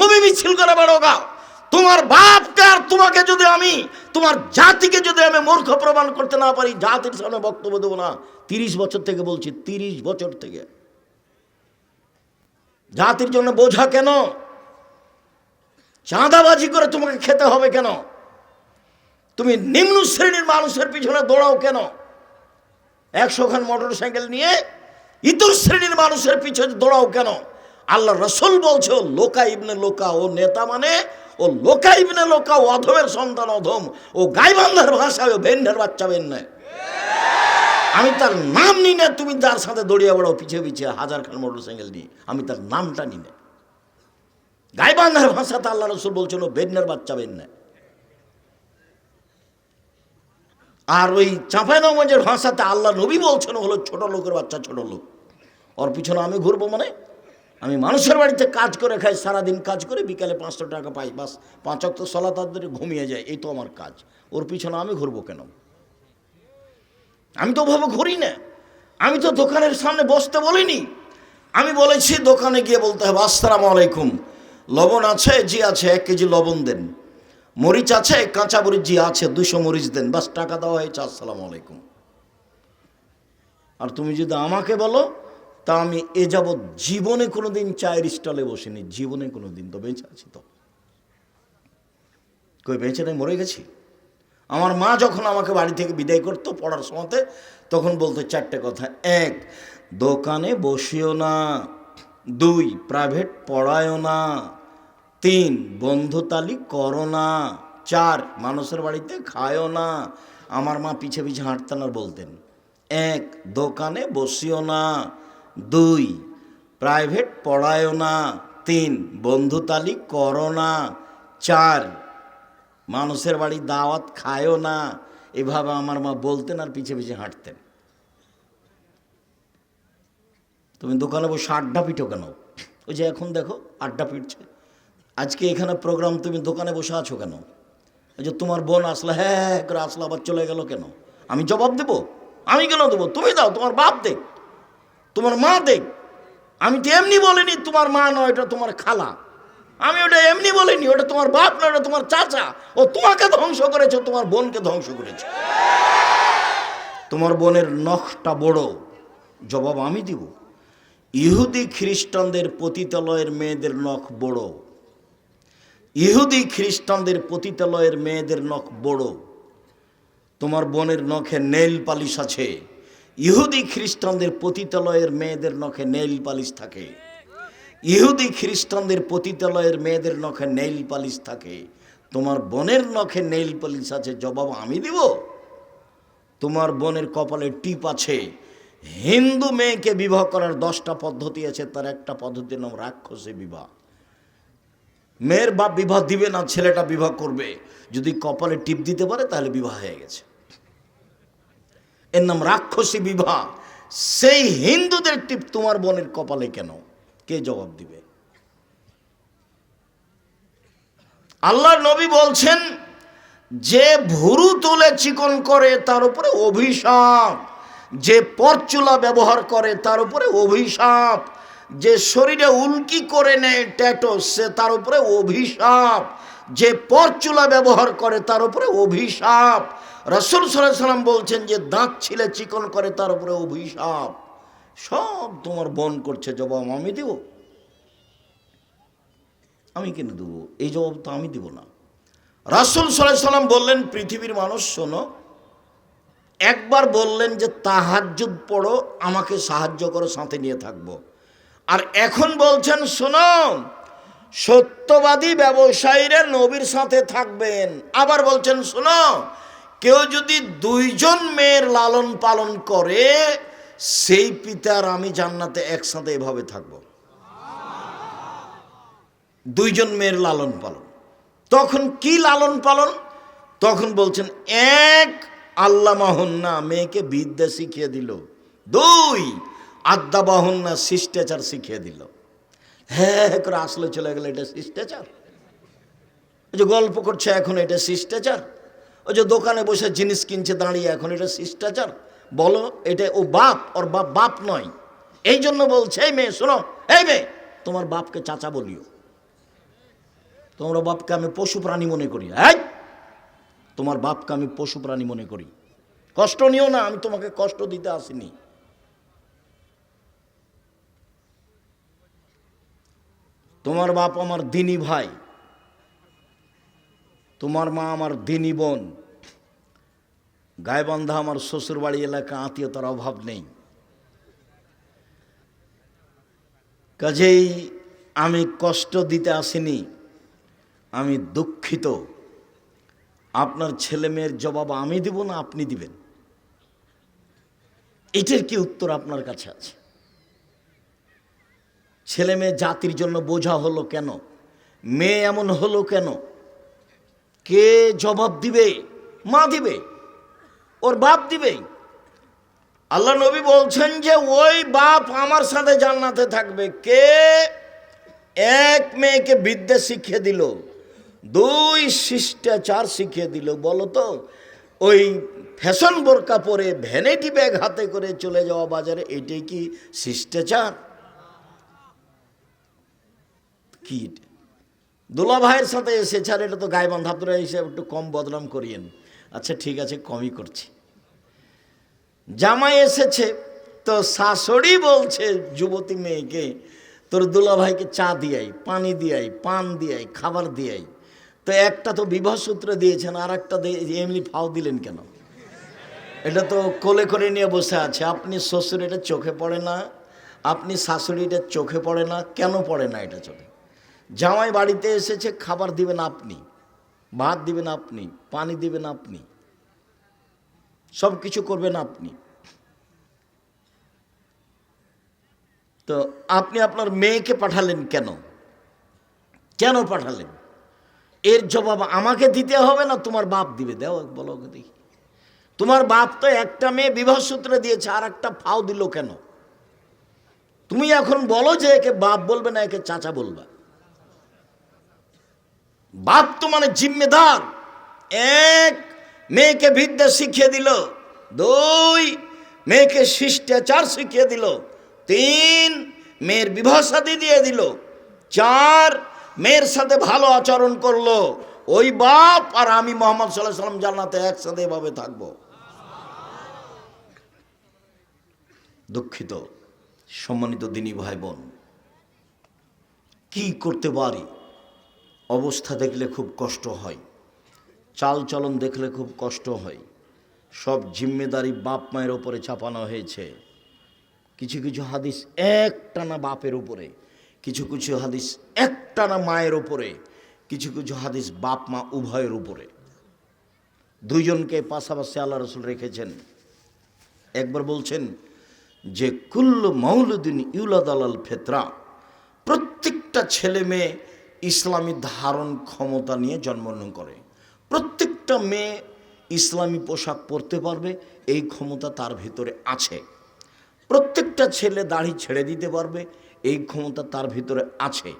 তুমি মিছিল করে বেড়ো তোমার বাপকে আর তোমাকে যদি আমি, তোমার জাতিকে যদি আমি মূর্খ প্রমাণ করতে না পারি, জাতির সামনে বক্তব্য দেবো না। তিরিশ বছর থেকে বলছি, তিরিশ বছর থেকে। জাতির জন্য বোঝা কেন? চাঁদাবাজি করে তোমাকে খেতে হবে কেন? তুমি নিম্ন শ্রেণির মানুষের পিছনে দৌড়াও কেন? একশো খান মোটর সাইকেল নিয়ে ইতর শ্রেণির মানুষের পিছনে দৌড়াও কেন? আল্লাহ রসুল বলছে, ও লোকা ইবনে লোকা, ও নেতা মানে ও লোকা ইবনে লোকা, ও অধমের সন্তান অধম, ও গাইবান্ধার ভাষা ও ভেন্ডের বাচ্চা বেন আমি তার নাম নিই না, তুমি যার সাথে দৌড়িয়ে বেড়াও, পিছিয়ে পিছিয়ে হাজার খান মোটর সাইকেল নিয়ে, আমি তার নামটা নিই না। গাইবান্ধার ভাষাতে আল্লাহ রসুল বলছেন, ও বেন্নের বাচ্চা বেন না আর ওই চাঁপাইনগঞ্জের ভাষাতে আল্লাহ নবী বলছেন হলো ছোট লোকের বাচ্চা, ছোট লোক। ওর পিছনে আমি ঘুরবো মানে? আমি মানুষের বাড়িতে কাজ করে খাই, সারাদিন কাজ করে বিকালে পাঁচশো টাকা পাই, বাস। পাঁচ অক্ট সলা তাদের ঘুমিয়ে যায়, এই তো আমার কাজ। ওর পিছনে আমি ঘুরবো কেন? আমি তো ওভাবে ঘুরি না। আমি তো দোকানের সামনে বসতে বলিনি। আমি বলেছি, দোকানে গিয়ে বলতে হবে, আসসালামু আলাইকুম। লবণ আছে, জি আছে, এক কেজি লবণ দেন। মরিচ আছে, কাঁচা মরিচ, জি আছে, দুশো মরিচ দেন। বাস, টাকা দেওয়া হয়েছে, আসসালামু আলাইকুম। আর তুমি যদি আমাকে বলো তা আমি এ যাবৎ জীবনে কোনো দিন চায়ের স্টলে বসিনি, জীবনে কোনো দিন তো বেঁচে আছি তো। কই বেঁচে নেই, মরে গেছি? আমার মা যখন আমাকে বাড়ি থেকে বিদায় করতো পড়ার সময়তে, তখন বলতো চারটে কথা। এক, দোকানে বসিও না। দুই প্রাইভেট পড়ায়ও না। তিন, বন্ধুতালি করো না। চার, মানুষের বাড়িতে খায়ও না। আমার মা পিছে পিছে হাঁটতেন আর বলতেন। এক, দোকানে বসিও না। দুই। প্রাইভেট পড়ায়ও না। তিন। বন্ধুতালি করো না। চার। মানুষের বাড়ি দাওয়াত খায়ও না। এভাবে আমার মা বলতেন আর পিছে পিছে হাঁটতেন। তুমি দোকানে বসে আড্ডা পিঠো কেন? ওই যে এখন দেখো, আড্ডা পিটছে। আজকে এখানে প্রোগ্রাম, তুমি দোকানে বসে আছো কেন? ওই যে তোমার বোন আসলে হ্যাঁ হ্যাঁ করে আসলো, আবার চলে গেল কেন? আমি জবাব দেবো? আমি কেন দেবো? তুমি দাও, তোমার বাপ দেখ। তোমার মা দেখ। আমি তো এমনি বলিনি, তোমার মা নয়, এটা তোমার খালা। আমি ওটা এমনি বলিনি, ওটা তোমার বাপ না ওটা তোমার চাচা। ও তোমাকে ধ্বংস করেছে, তোমার বোনকে ধ্বংস করেছে। তোমার বোনের নখটা বড়, জবাব আমি দিব। ইহুদি খ্রিস্টানদের পতিতালয়ের মেয়েদের নখ বড়। ইহুদি খ্রিস্টানদের পতিতালয়ের মেয়েদের নখ বড়। তোমার বোনের নখে নেল পালিশ আছে। ইহুদি খ্রিস্টানদের পতিতালয়ের মেয়েদের নখে নেইল পালিশ থাকে। ইহুদি খ্রিস্টানদের পতিতালয়ের মেয়েদের নখে নেইল পালিশ থাকে। তোমার বোনের নখে নেইল পালিশ আছে, জবাব আমি দিব? তোমার বোনের কপালে টিপ আছে। হিন্দু মেয়েকে বিবাহ করার দশটা পদ্ধতি আছে, তার একটা পদ্ধতির নাম রাক্ষসী বিবাহ। মেয়ের বাপ বিবাহ দিবে না, ছেলেটা বিবাহ করবে। যদি কপালে টিপ দিতে পারে, তাহলে বিবাহ হয়ে গেছে। এর নাম রাক্ষসী বিবাহ। সেই হিন্দুদের টিপ তোমার বোনের কপালে কেন? কে জবাব দিবে? আল্লাহর নবী বলছেন, যে ভুরু তুলে চিকন করে, তার উপরে অভিশাপ। যে পরচুলা ব্যবহার করে, তার উপরে অভিশাপ। যে শরীরে উল্কি করে নেয় ট্যাটো, সে তার উপরে অভিশাপ। যে পরচুলা ব্যবহার করে, তার উপরে অভিশাপ। রসুল সাল্লাহ সাল্লাম বলছেন যে দাঁত ছিলে চিকন করে, তার উপরে অভিশাপ। সব তোমার বন করছে, জবাব আমি দেব। আমি কেন দেবো? এই জবাব তো আমি দেব না। রাসুল সাল্লাহ সাল্লাম বললেন, পৃথিবীর মানুষ, শোনো, একবার বললেন যে তাহাজ্জুদ পড়ো, আমাকে সাহায্য করো, সাথে নিয়ে থাকব। আর এখন বলছেন, শোনো, সত্যবাদী ব্যবসায়ীরা নবীর সাথে থাকবেন। আবার বলছেন, শোনো কেউ যদি দুইজন মেয়ের লালন পালন করে, সেই পিতার আমি জান্নাতে একসাথে এভাবে থাকব। দুইজন মেয়ের লালন পালন। তখন কি লালন পালন? তখন বলছেন, এক আল্লাহ মাহন্না মেয়েকে বিদ্যা শিখিয়ে দিল। দুই আদ্যা বাহন্না শিষ্টাচার শিখিয়ে দিল। হ্যাঁ করে আসলে চলে গেলে, এটা শিষ্টাচার? যে গল্প করছে, এখন এটা শিষ্টাচার? ওই যে দোকানে বসে জিনিস কিনছে, দাঁড়িয়ে এখন এটা শিষ্টাচার। বলো, এটা ও বাপ, ওর বাপ বাপ নয়। এই জন্য বলছে, এই মেয়ে, শোনো, এই মেয়ে, তোমার বাপকে চাচা বলিও। তোমরা বাপকে আমি পশু প্রাণী মনে করি। এই, তোমার বাপকে আমি পশু প্রাণী মনে করি। কষ্ট নিও না, আমি তোমাকে কষ্ট দিতে আসিনি। তোমার বাপ আমার দিনী ভাই। তোমার মা আমার দিনী বোন। গায়বান্ধা আমার শ্বশুরবাড়ি এলাকা, আত্মীয়তার অভাব নেই। কাজেই আমি কষ্ট দিতে আসিনি, আমি দুঃখিত। আপনার ছেলে মেয়ের জবাব আমি দিব না, আপনি দিবেন। এটার কি উত্তর আপনার কাছে আছে? ছেলে মেয়ে জাতির জন্য বোঝা হলো কেন? মেয়ে এমন হলো কেন? কে জবাব দিবে? মা দিবে। ওর বাপ দিবে। আল্লাহ নবী বলছেন যে, ওই বাপ আমার সাথে জান্নাতে থাকবে। কে? এক মেয়েকে বিদ্যা শিখিয়ে দিল। দুই শিষ্টাচার শিখিয়ে দিল। বলো তো, ওই ফ্যাশন বোরকা পরে ভ্যানিটি ব্যাগ হাতে করে চলে যাওয়া বাজারে, এটাই কি শিষ্টাচার? কি? দুলা ভাইয়ের সাথে এসেছে আর এটা তো গায়ে বান্ধা আপনারা এসে একটু কম বদনাম করিয়েন। আচ্ছা ঠিক আছে, কমই করছি। জামাই এসেছে, তো শাশুড়ি বলছে, যুবতী মেয়েকে, তোর দুলা ভাইকে চা দিয়াই, পানি দিয়াই, পান দিয়াই, খাবার দিয়াই। তো একটা তো বিবাহ সূত্র দিয়েছেন আর একটা এমনি ফাও দিলেন কেন? এটা তো কোলে করে নিয়ে বসে আছে। আপনি শ্বশুর এটা চোখে পড়ে না, আপনি শাশুড়ি এটা চোখে পড়ে না, কেন পড়ে না এটা চোখে? জামাই বাড়িতে এসেছে, খাবার দিবেন আপনি, ভাত দিবেন আপনি, পানি দিবেন আপনি সব কিছু করবেন আপনি। তো আপনি আপনার মেয়েকে পাঠালেন কেন? কেন পাঠালেন? এর জবাব আমাকে দিতে হবে না তোমার বাপ দিবে? দেও বলো দেখি। তোমার বাপ তো একটা মেয়ে বিবাহ সূত্রে দিয়েছে, আর একটা ফাও দিল কেন? তুমি এখন বলো যে একে বাপ বলবে না, একে চাচা বলবা। বাপ তো মানে জিম্মেদার। এক মেয়েকে বিদ্যা শিখিয়ে দিল। দুই মেয়েকে শিষ্টাচার শিখিয়ে দিল। তিন মেয়ের বিবাহ সাথী দিয়ে দিল। চার মেয়ের সাথে ভালো আচরণ করল। ওই বাপ আর আমি মোহাম্মদ সাল্লাহ সাল্লাম জান্নাতে একসাথে এভাবে থাকব। দুঃখিত, সম্মানিত দিনী ভাই বোন কি করতে পারি? অবস্থা দেখলে খুব কষ্ট হয়। চাল চলন দেখলে খুব কষ্ট হয়। সব জিম্মেদারি বাপ মায়ের ওপরে চাপানো হয়েছে। কিছু কিছু হাদিস একটানা বাপের উপরে, কিছু কিছু হাদিস একটানা মায়ের উপরে, কিছু কিছু হাদিস বাপ মা উভয়ের উপরে। দুইজনকে পাশাপাশি আল্লাহ রসুল রেখেছেন। একবার বলছেন যে, কুল্লু মৌলুদ্দিন ইউলাদ আলাল ফেতরা। প্রত্যেকটা ছেলে মেয়ে ইসলামী ধারণ ক্ষমতা নিয়ে জন্মগ্রহণ করে। প্রত্যেকটা মেয়ে ইসলামী পোশাক পরতে পারবে, এই ক্ষমতা তার ভিতরে আছে। প্রত্যেকটা ছেলে দাড়ি ছেড়ে দিতে পারবে, এই ক্ষমতা তার ভিতরে আছে।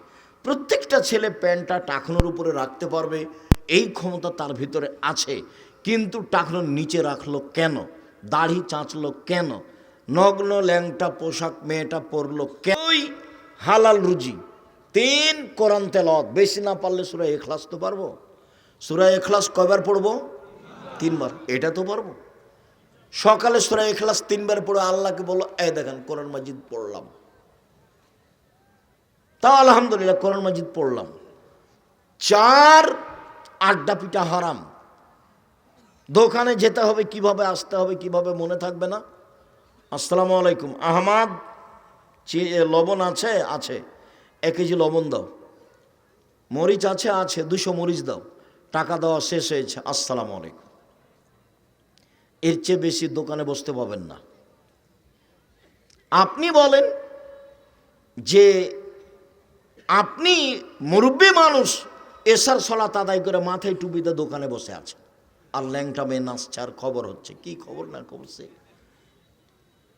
প্রত্যেকটা ছেলে প্যান্টটা টাকনোর উপরে রাখতে পারবে, এই ক্ষমতা তার ভিতরে আছে। কিন্তু টাকনোর নিচে রাখল কেন? দাড়ি চাঁচলো কেন? নগ্ন ল্যাংটা পোশাক মেয়েটা পরলো কেন? হালাল রুজি। তিন কোরআন তেলত বেশি না পারলে সুরা এখলাস তো পারব। সুরা এখলাস কয়বার পড়ব? তিনবার। এটা তো পারব। সকালে সুরা এখলাস তিনবার পড়ে আল্লাহকে বলো এই দেখেন, কোরআন মাজিদ পড়লাম। তাও আলহামদুলিল্লাহ কোরআন মাজিদ পড়লাম। চার, আড্ডা পিঠা হারাম। দোকানে যেতে হবে, কীভাবে আসতে হবে, কীভাবে মনে থাকবে না? আসসালামু আলাইকুম। আহমাদ লবণ আছে? আছে। এক কেজি লবণ দাও। মরিচ আছে আছে, দুশো মরিচ দাও। টাকা দেওয়া শেষ হয়েছে। আসসালামু আলাইকুম। এর চেয়ে বেশি দোকানে বসতে পাবেন না। আপনি বলেন যে আপনি মুরব্বী মানুষ, এসার সলাত আদায় করে মাথায় টুপিতে দোকানে বসে আছে আর ল্যাংটা মেয়ে আর খবর হচ্ছে। কি খবর না খবর সে?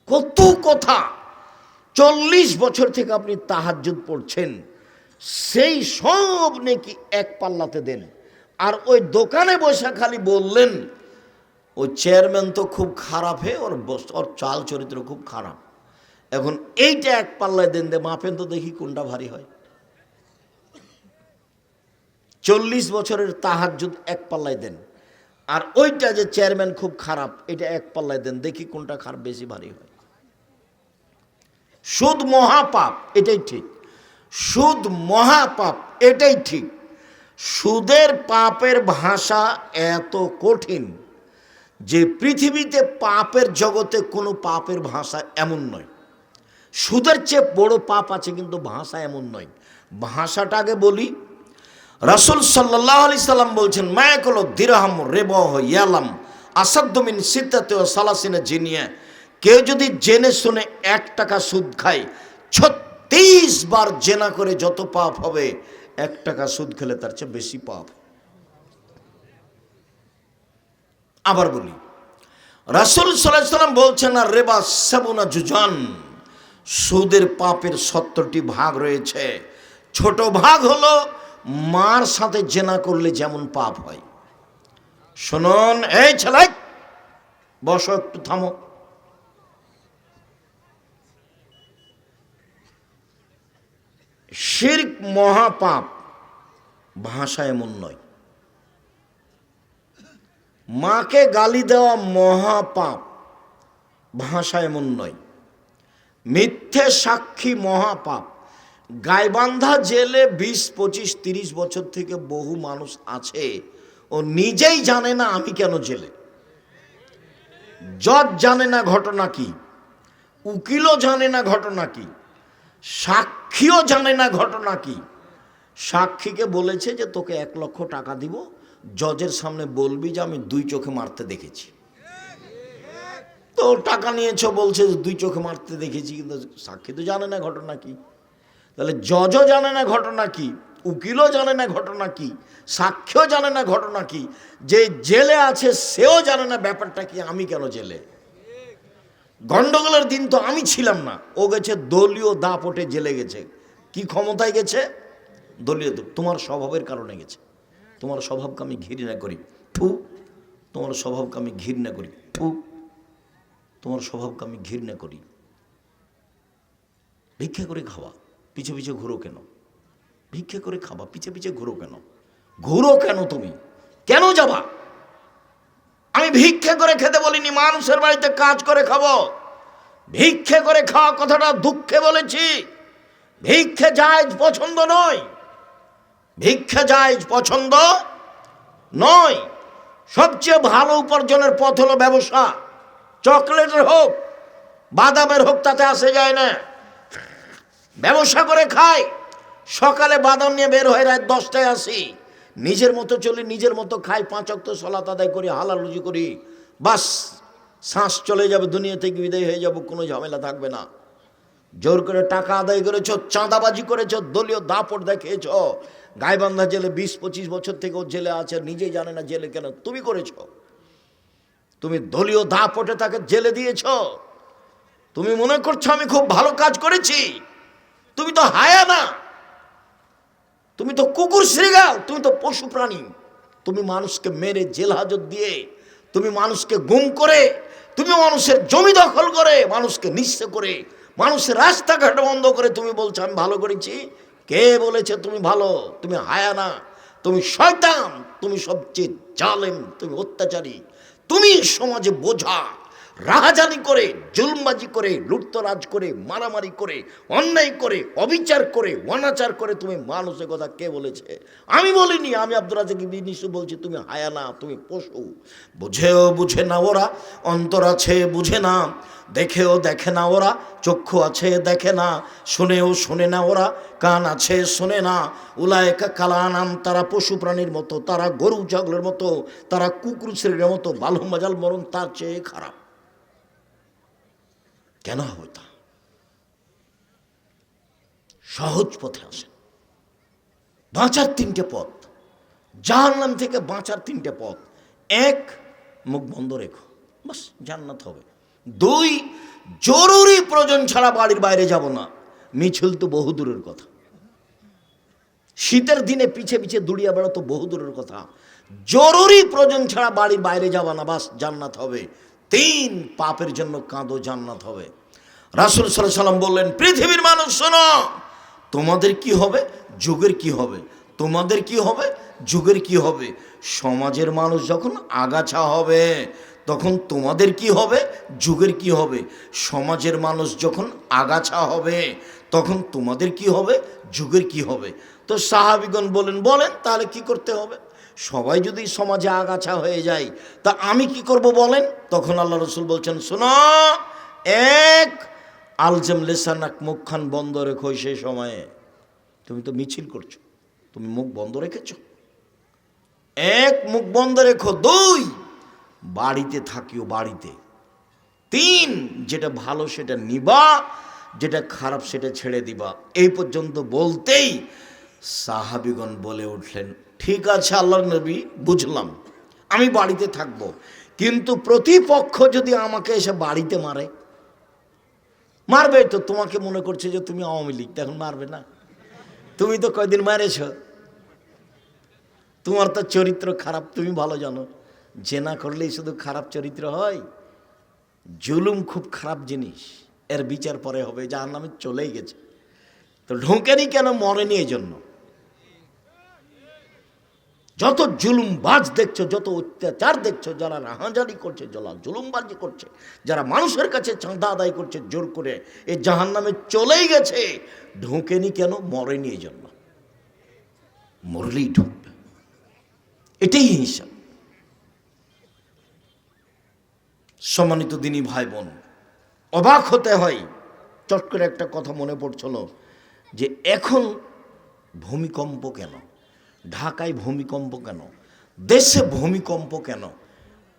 কত কথা! চল্লিশ বছর থেকে আপনি তাহাজ্জুদ পড়ছেন, সেই সব নাকি এক পাল্লাতে দেন। আর ওই দোকানে বসে খালি বললেন, ওই চেয়ারম্যান তো খুব খারাপ হে, ওর ওর চাল চরিত্র খুব খারাপ। এখন এইটা এক পাল্লায় দেন দে, মাপেন তো দেখি কোনটা ভারী হয়। চল্লিশ বছরের তাহাজুদ এক পাল্লায় দেন। আর ওইটা যে চেয়ারম্যান খুব খারাপ, এটা এক পাল্লায় দেন, দেখি কোনটা খারাপ বেশি ভারী হয়। সুদ মহাপাপ, এটাই ঠিক। সুদ মহাপাপ, এটাই ঠিক। সুদের পাপের ভাষা এত কঠিন যে পৃথিবীতে পাপের জগতে কোনো পাপের ভাষা এমন নয়। সুদের চেয়ে বড় পাপ আছে কিন্তু ভাষা এমন নয়। ভাষাটা আগে বলি। রাসুল সাল্লাহ আলি সাল্লাম বলছেন মায়াকল দিরহাম রেবহ ইয়ালাম আসাদ্দমিন সিদ্ধাতে ও সালাসিনে জিনিয়া। কেউ যদি জেনে শুনে এক টাকা সুদ খায়, ছত্রিশ বার জেনা করে যত পাপ হবে, এক টাকা সুদ খেলে তার চেয়ে বেশি পাপ আবার বলি, রাসুল সাল্লাহ সাল্লাম বলছেন, আর রেবা সাবুনা জুজান। সুদের পাপের সত্তরটি ভাগ রয়েছে। ছোট ভাগ হলো মার সাথে জেনা করলে যেমন পাপ হয়। শুনুন, এই ছেলে, বসো, একটু থামো। শির্ক মহাপাপ ভাষা এমন নয়। মাকে গালি দেওয়া মহাপাপ ভাষা এমন নয়। মিথ্যে সাক্ষী মহাপাপ। গাইবান্ধা জেলে বিশ, পঁচিশ, তিরিশ বছর থেকে বহু মানুষ আছে। ও নিজেই জানে না আমি কেন জেলে। জজ জানে না ঘটনা কি। উকিলও জানে না ঘটনা কি। সাক্ষীও জানে না ঘটনা কি। সাক্ষীকে বলেছে যে, তোকে এক লক্ষ টাকা দিব, জজের সামনে বলবি যে, আমি দুই চোখে মারতে দেখেছি। তো টাকা নিয়েছ, বলছে দুই চোখে মারতে দেখেছি, কিন্তু সাক্ষী তো জানে না ঘটনা কি। তাহলে জজও জানে না ঘটনা কি, উকিলও জানে না ঘটনা কি সাক্ষ্যও জানে না ঘটনা কি, যে জেলে আছে সেও জানে না ব্যাপারটা কি, আমি কেন জেলে? গন্ডগোলের দিন তো আমি ছিলাম না। ও গেছে দলীয় দাপটে জেলে গেছে। কি ক্ষমতায় গেছে? দলীয় তোমার স্বভাবের কারণে গেছে। তোমার স্বভাবকে আমি ঘৃণা করি। ফু, তোমার স্বভাবকে আমি ঘির ঘৃণা করি। ফু, তোমার স্বভাবকে আমি ঘৃণা করি। ভিক্ষা করে খাওয়া। পিছে পিছে ঘুরো কেন? ভিক্ষা করে খাবা পিছে পিছে ঘুরো কেন? ঘুরো কেন তুমি? কেন যাবা? ভিক্ষে করে খেতে বলিনি, মানুষের বাড়িতে কাজ করে খাব। ভিক্ষে করে খাওয়া কথাটা দুঃখে বলেছি। ভিক্ষে জায়জ পছন্দ নয়। ভিক্ষে জায়জ পছন্দ নয়। সবচেয়ে ভালো উপার্জনের পথ হলো ব্যবসা। চকলেটের হোক, বাদামের হোক, তাতে আসে যায় না। ব্যবসা করে খায় সকালে বাদাম নিয়ে বের হয়ে রাত দশটায় আসি। নিজের মতো চলি, নিজের মতো খাই, পাঁচ অক্ত সলাত আদায় করি, হালাল রুজি করি, বাস, শ্বাস চলে যাবে, দুনিয়া থেকে বিদায় হয়ে যাব, কোনো ঝামেলা থাকবে না। জোর করে টাকা আদায় করেছ, চাঁদাবাজি করেছ, দলীয় দাপট দেখিয়েছ, গাইবান্ধা জেলে বিশ, পঁচিশ বছর থেকে ও জেলে আছে, নিজেই জানে না জেলে কেন, তুমি করেছ। তুমি দলীয় দাপটে তাকে জেলে দিয়েছ। তুমি মনে করছ আমি খুব ভালো কাজ করেছি, তুমি তো হায়া না। তুমি তো কুকুর শ্রীগাল তুমি তো পশু প্রাণী। তুমি মানুষকে মেরে জেল হাজত দিয়ে, তুমি মানুষকে গুম করে, তুমি মানুষের জমি দখল করে, মানুষকে নিঃস্ব করে, মানুষের রাস্তাঘাট বন্ধ করে তুমি বলছো, আমি ভালো করেছি? কে বলেছে, তুমি ভালো, তুমি হায়া না, তুমি শয়তান, তুমি সবচেয়ে জালেম, তুমি অত্যাচারী, তুমি সমাজে বোঝা রাহাজানি করে জুলবাজি করে, লুটতরাজ করে, মারামারি করে, অন্যায় করে, অবিচার করে, অনাচার করে তুমি মানুষের কথা কে বলেছে? আমি বলিনি, আমি আব্দুল রাজাক বলছি, তুমি হায়া না, তুমি পশু। বুঝেও বুঝে না ওরা, অন্তর আছে বুঝে না, দেখেও দেখে না ওরা, চক্ষু আছে দেখে না, শুনেও শুনে না ওরা, কান আছে শোনে না, উলায়কা কালানাম, তারা পশু প্রাণীর মতো, তারা গরু, ছাগলের মতো, তারা কুকুর শ্রেণির মতো বালু মাজাল মরণ তার চেয়ে খারাপ। কেন হবে তা? সহজ পথে আসেন। বাঁচার তিনটে পথ। জাহান্নাম থেকে বাঁচার তিনটে পথ। এক, মুখ বন্ধ রেখো। বাস, জান্নাত হবে। দুই, জরুরি প্রয়োজন ছাড়া বাড়ির বাইরে যাব না। মিছিল তো বহু দূরের কথা। শীতের দিনে পিছে পিছে দুড়িয়া বেড়া তো বহু দূরের কথা। জরুরি প্রয়োজন ছাড়া বাড়ির বাইরে যাবা না। বাস, জান্নাত হবে। তিন পাপের জন্য কাঁদো, জান্নাত হবে। রাসুল সাল্লাহ সাল্লাম বললেন, পৃথিবীর মানুষ, শোনো, তোমাদের কি হবে? যুগের কি হবে? তোমাদের কি হবে? যুগের কি হবে? সমাজের মানুষ যখন আগাছা হবে, তখন তোমাদের কি হবে? যুগের কি হবে? সমাজের মানুষ যখন আগাছা হবে, তখন তোমাদের কি হবে? যুগের কি হবে? তো সাহাবিগণ বলেন বলেন, তাহলে কি করতে হবে? সবাই যদি সমাজে আগাছা হয়ে যায়, তা আমি কি করব বলেন? তখন আল্লাহ রসুল বলছেন, শোনো, এক আলজম লেসানাক মুখখান বন্ধ রেখো সেই সময়ে। তুমি তো মিছিল করছ, তুমি মুখ বন্ধ রেখেছো। এক, মুখ বন্ধ রেখো। দুই, বাড়িতে থাকিও বাড়িতে। তিন, যেটা ভালো সেটা নিবা, যেটা খারাপ সেটা ছেড়ে দিবা। এই পর্যন্ত বলতেই সাহাবিগণ বলে উঠলেন ঠিক আছে আল্লাহ নবী, বুঝলাম। আমি বাড়িতে থাকব। কিন্তু প্রতিপক্ষ যদি আমাকে এসে বাড়িতে মারে, মারবে তো? তোমাকে মনে করছে যে তুমি আওয়ামী লীগ তখন মারবে না। তুমি তো কয়দিন মারেছ? তোমার তো চরিত্র খারাপ, তুমি ভালো জানো। জেনা করলেই শুধু খারাপ চরিত্র হয়। জুলুম খুব খারাপ জিনিস। এর বিচার পরে হবে যার নামে চলেই গেছে। তো ঢোকেনি কেন? মরেনি এই জন্য যত জুলুমবাজ দেখছ, যত অত্যাচার দেখছ, যারা রাহাজারি করছে, যারা জুলুমবাজি করছে, যারা মানুষের কাছে চাঁদা আদায় করছে জোর করে এই জাহান নামে চলেই গেছে। ঢোকেনি কেন? মরেনি এই জন্য মরলেই ঢুকবে। এটাই হিসাব সম্মানিত দিনই ভাই বোন অবাক হতে হয়, চট করে একটা কথা মনে পড়ছিল, যে এখন ভূমিকম্প কেন? ঢাকায় ভূমিকম্প কেন? দেশে ভূমিকম্প কেন?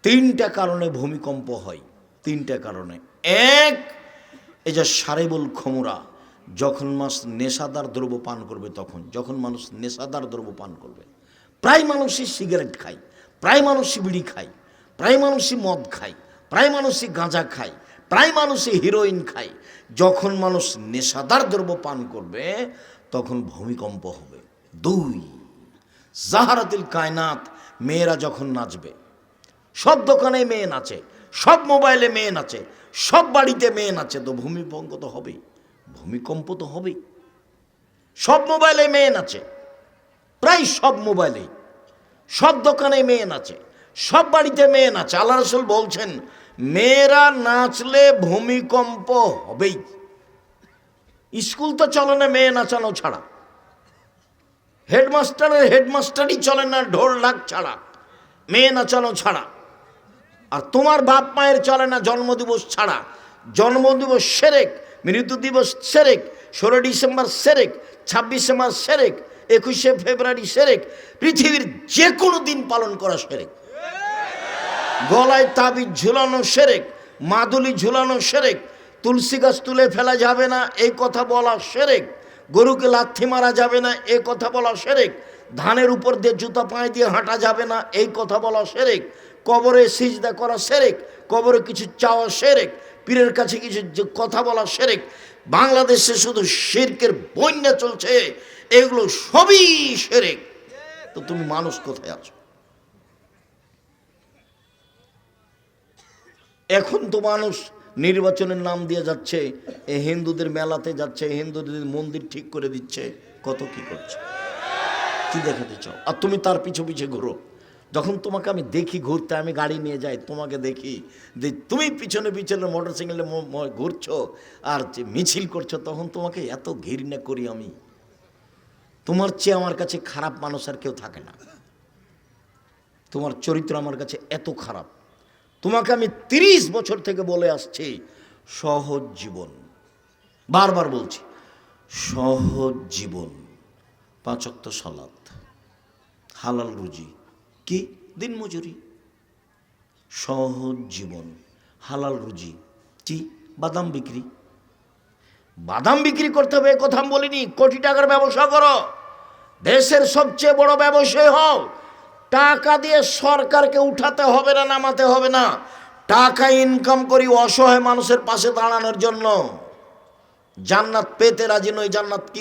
তিনটা কারণে ভূমিকম্প হয়। তিনটা কারণে। এক, এই যে সারেবল খমুরা, যখন মানুষ নেশাদার দ্রব্য পান করবে তখন, যখন মানুষ নেশাদার দ্রব্য পান করবে, প্রায় মানুষই সিগারেট খায়, প্রায় মানুষই বিড়ি খায়, প্রায় মানুষই মদ খায়, প্রায় মানুষই গাঁজা খায়, প্রায় মানুষই হিরোইন খায়, যখন মানুষ নেশাদার দ্রব্য পান করবে, তখন ভূমিকম্প হবে। দুই জাহারাতিল কায়নাত, মেয়েরা যখন নাচবে, সব দোকানে মেয়ে নাচে, সব মোবাইলে মেয়ে নাচে, সব বাড়িতে মেয়ে নাচে, তো ভূমিকম্প তো হবেই, ভূমিকম্প তো হবেই। সব মোবাইলে মেয়ে নাচে, প্রায় সব মোবাইলেই, সব দোকানে মেয়ে নাচে, সব বাড়িতে মেয়ে নাচে। আল্লাহ রসুল বলছেন, মেয়েরা নাচলে ভূমিকম্প হবেই। স্কুল তো চলে না, মেয়ে নাচানো ছাড়া। হেডমাস্টারের হেডমাস্টারই চলে না, ঢোল ঢাক ছাড়া, মেয়ে নাচানো ছাড়া। আর তোমার বাপ মায়ের চলে না, জন্মদিবস ছাড়া। জন্মদিবস সেরেক মৃত্যু দিবস সেরেক, ষোলো ডিসেম্বর সেরেক, ছাব্বিশে মার্চ সেরেক, একুশে ফেব্রুয়ারি সেরেক, পৃথিবীর যে কোনো দিন পালন করা সেরেক। গলায় তাবিজ ঝুলানো সেরেক, মাদুলি ঝুলানো সেরেক, তুলসী গাছ তুলে ফেলা যাবে না, এই কথা বলা সেরেক। গরুকে লাথি মারা যাবে না এই কথা বলা সেরেক। ধানের উপর দিয়ে জুতা পায়ে দিয়ে হাঁটা যাবে না, এই কথা বলা সেরেক। কবরে সিজদা করা সেরেক, কবরে কিছু চাওয়া সেরেক, পীরের কাছে কিছু কথা বলা সেরেক। বাংলাদেশে শুধু শিরকের বন্যা চলছে, এগুলো সবই সেরেক। তো তুমি মানুষ কোথায় আছো? এখন তো মানুষ নির্বাচনের নাম দিয়ে যাচ্ছে, এ হিন্দুদের মেলাতে যাচ্ছে হিন্দুদের মন্দির ঠিক করে দিচ্ছে। কত কি করছে? কি দেখাতে চাও? আর তুমি তার পিছু পিছে ঘুরো। যখন তোমাকে আমি দেখি ঘুরতে, আমি গাড়ি নিয়ে যাই, তোমাকে দেখি যে তুমি পিছনে পিছনে মোটর সাইকেলে ঘুরছো আর যে মিছিল করছ, তখন তোমাকে এত ঘৃণা করি আমি। তোমার চেয়ে আমার কাছে খারাপ মানুষ আর কেউ থাকে না। তোমার চরিত্র আমার কাছে এত খারাপ। তোমাকে আমি তিরিশ বছর থেকে বলে আসছি, সহজ জীবন। বারবার বলছি, সহজ জীবন। পাঁচক্ত সালাত, হালাল রুজি, কি? দিনমজুরি সহজ জীবন, হালাল রুজি, কি? বাদাম বিক্রি। বাদাম বিক্রি করতে হবে কথা বলিনি, কোটি টাকার ব্যবসা করো। দেশের সবচেয়ে বড় ব্যবসায়ী হও টাকা দিয়ে সরকারকে উঠাতে হবে না, নামাতে হবে না। টাকা ইনকাম করি অসহায় মানুষের পাশে দাঁড়ানোর জন্য। জান্নাত পেতে রাজি নই, জান্নাত কি